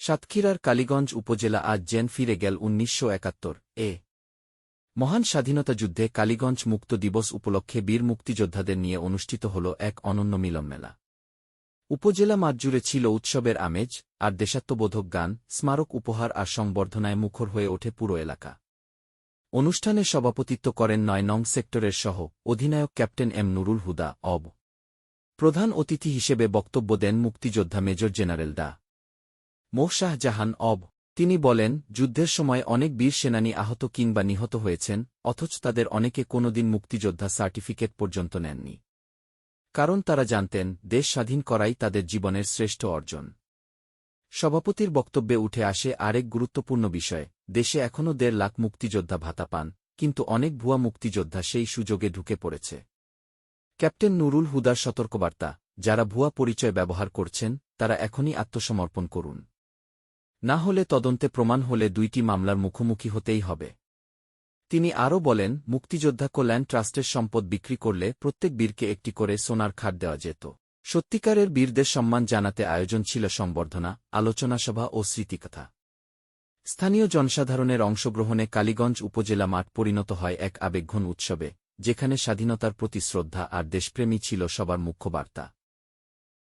সাতক্ষীরার কালীগঞ্জ উপজেলা আজ জেন ফিরে গেল উনিশশো একাত্তর, এ। মহান স্বাধীনতা যুদ্ধে কালীগঞ্জ মুক্ত দিবস উপলক্ষে বীর মুক্তিযোদ্ধাদের নিয়ে অনুষ্ঠিত হল এক অনন্য মিলন মেলা উপজেলা মাঠ জুড়ে ছিল উৎসবের আমেজ, আর দেশাত্মবোধক গান, স্মারক উপহার আর সংবর্ধনায় মুখর হয়ে ওঠে পুরো এলাকা। অনুষ্ঠানে সভাপতিত্ব করেন নয় নং সেক্টরের সহ অধিনায়ক ক্যাপ্টেন এম নুরুল হুদা, অব। প্রধান অতিথি হিসেবে বক্তব্য দেন মুক্তিযোদ্ধা মেজর জেনারেল ডা মোহ শাহজাহান অব, তিনি বলেন, যুদ্ধের সময় অনেক বীর সেনানী আহত কিংবা নিহত হয়েছেন, অথচ তাদের অনেকে কোনোদিন মুক্তিযোদ্ধা সার্টিফিকেট পর্যন্ত নেননি। কারণ তারা জানতেন, দেশ স্বাধীন করাই তাদের জীবনের শ্রেষ্ঠ অর্জন। সভাপতির বক্তব্যে উঠে আসে আরেক গুরুত্বপূর্ণ বিষয়, দেশে এখনও দেড় লাখ মুক্তিযোদ্ধা ভাতা পান, কিন্তু অনেক ভুয়া মুক্তিযোদ্ধা সেই সুযোগে ঢুকে পড়েছে। ক্যাপ্টেন নুরুল হুদার সতর্কবার্তা, যারা ভুয়া পরিচয় ব্যবহার করছেন, তারা এখনই আত্মসমর্পণ করুন। না হলে তদন্তে প্রমাণ হলে দুইটি মামলার মুখোমুখি হতেই হবে। তিনি আরও বলেন, মুক্তিযোদ্ধা কল্যাণ ট্রাস্টের সম্পদ বিক্রি করলে প্রত্যেক বীরকে একটি করে সোনার খাট দেওয়া যেত। সত্যিকারের বীরদের সম্মান জানাতে আয়োজন ছিল সংবর্ধনা, আলোচনা সভা ও স্মৃতিকথা। স্থানীয় জনসাধারণের অংশগ্রহণে কালীগঞ্জ উপজেলা মাঠ পরিণত হয় এক আবেগঘন উৎসবে, যেখানে স্বাধীনতার প্রতি শ্রদ্ধা আর দেশপ্রেমী ছিল সবার মুখ্য বার্তা।